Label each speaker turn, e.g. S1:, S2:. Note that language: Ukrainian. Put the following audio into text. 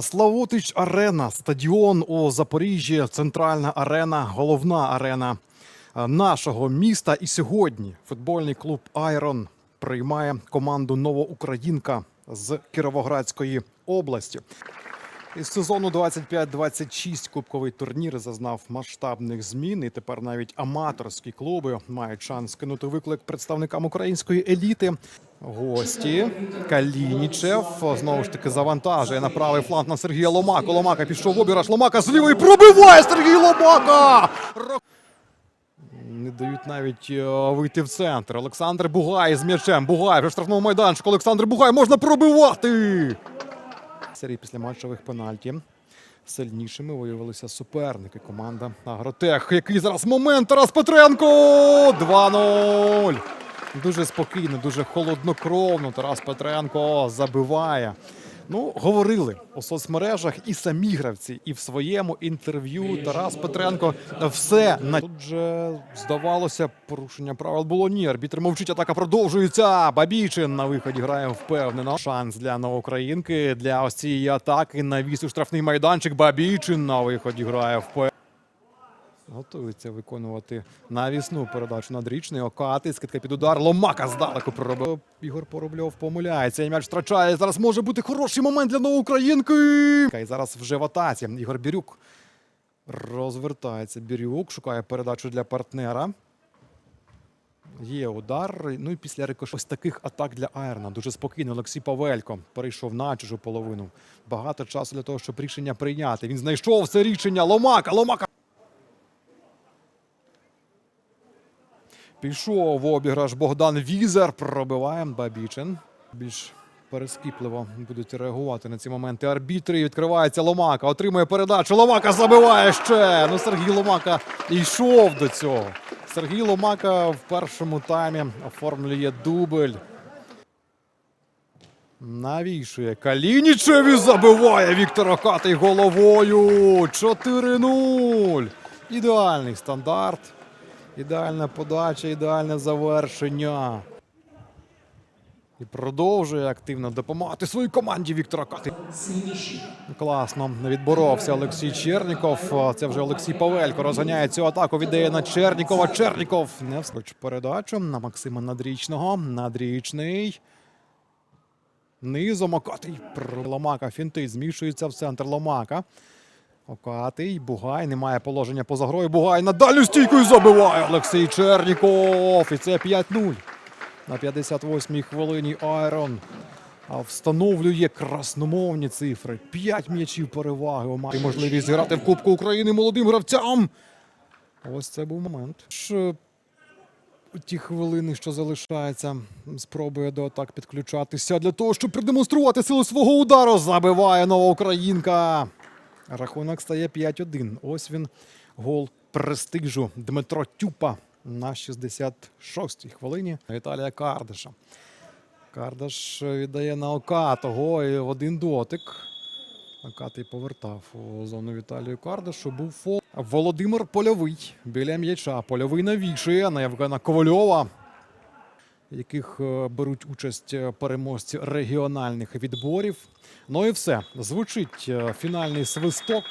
S1: Славутич Арена, стадіон у Запоріжжі, центральна арена, головна арена е, нашого міста. І сьогодні футбольний клуб Айрон приймає команду Новоукраїнка з Кіровоградської області. Із сезону 25-26 кубковий турнір зазнав масштабних змін, і тепер навіть аматорські клуби мають шанс кинути виклик представникам української еліти. Гості Калінічев знову ж таки завантажує на правий фланг на Сергія Ломаку. Ломака пішов в обіраж. Ломака з лівої пробиває Сергій Ломака! Не дають навіть е, вийти в центр. Олександр Бугай з м'ячем. Бугай вже в штрафному майданчику. Олександр Бугай можна пробивати. Серії після матчових пенальті. Сильнішими виявилися суперники. Команда Агротех. Який зараз момент Тарас Петренко! 2-0. Дуже спокійно, дуже холоднокровно. Тарас Петренко забиває. Ну, говорили у соцмережах і самі гравці, і в своєму інтерв'ю Тарас Петренко все на тут же здавалося, порушення правил було ні. Арбітр мовчить, атака продовжується. Бабічин на виході грає впевнено. Шанс для новоукраїнки для ось цієї атаки. Навіс у штрафний майданчик. Бабічин на виході грає впевнено. Готується виконувати навісну передачу надрічний. Окати, скидка під удар. Ломака здалеку проробив. Ігор Поробльов помиляється. І м'яч втрачає. Зараз може бути хороший момент для новоукраїнки. І зараз вже в атаці. Ігор Бірюк розвертається. Бірюк шукає передачу для партнера. Є удар. Ну і після рикош ось таких атак для Айрна. Дуже спокійно. Олексій Павелько перейшов на чужу половину. Багато часу для того, щоб рішення прийняти. Він знайшов це рішення. Ломака, Ломака. Пішов в обіграш Богдан Візер. Пробиває Бабічин. Більш перескіпливо будуть реагувати на ці моменти. Арбітри відкривається Ломака. Отримує передачу. Ломака забиває ще. Ну, Сергій Ломака йшов до цього. Сергій Ломака в першому таймі оформлює дубль. Навішує Калінічеві забиває Віктор Окатий головою. 4-0. Ідеальний стандарт. Ідеальна подача, ідеальне завершення. І продовжує активно допомагати своїй команді Віктор Окатий. Класно відборовся Олексій Черніков. Це вже Олексій Павелько розганяє цю атаку. Віддає на Чернікова. Черніков не вскоч передачу на Максима Надрічного. Надрічний. Низом Окатий. Ломака фінтить. Змішується в центр Ломака. Окатий. Бугай. Немає положення поза грою. Бугай на дальню стійку забиває Олексій Черніков. І це 5-0. На 58-й хвилині Айрон встановлює красномовні цифри. П'ять м'ячів переваги. у Має можливість грати в Кубку України молодим гравцям. Ось це був момент. Ті хвилини, що залишається, спробує до атак підключатися для того, щоб продемонструвати силу свого удару. Забиває нова українка. Рахунок стає 5-1. Ось він гол престижу Дмитро Тюпа на 66-й хвилині. Віталія Кардиша. Кардаш віддає на Окатого і в один дотик. Окатий повертав у зону Віталію Кардашу. Був фол. Володимир Польовий біля м'яча. Польовий навішує на Євгена Ковальова, яких е, беруть участь е, переможці регіональних відборів. Ну і все. Звучить е, фінальний свисток.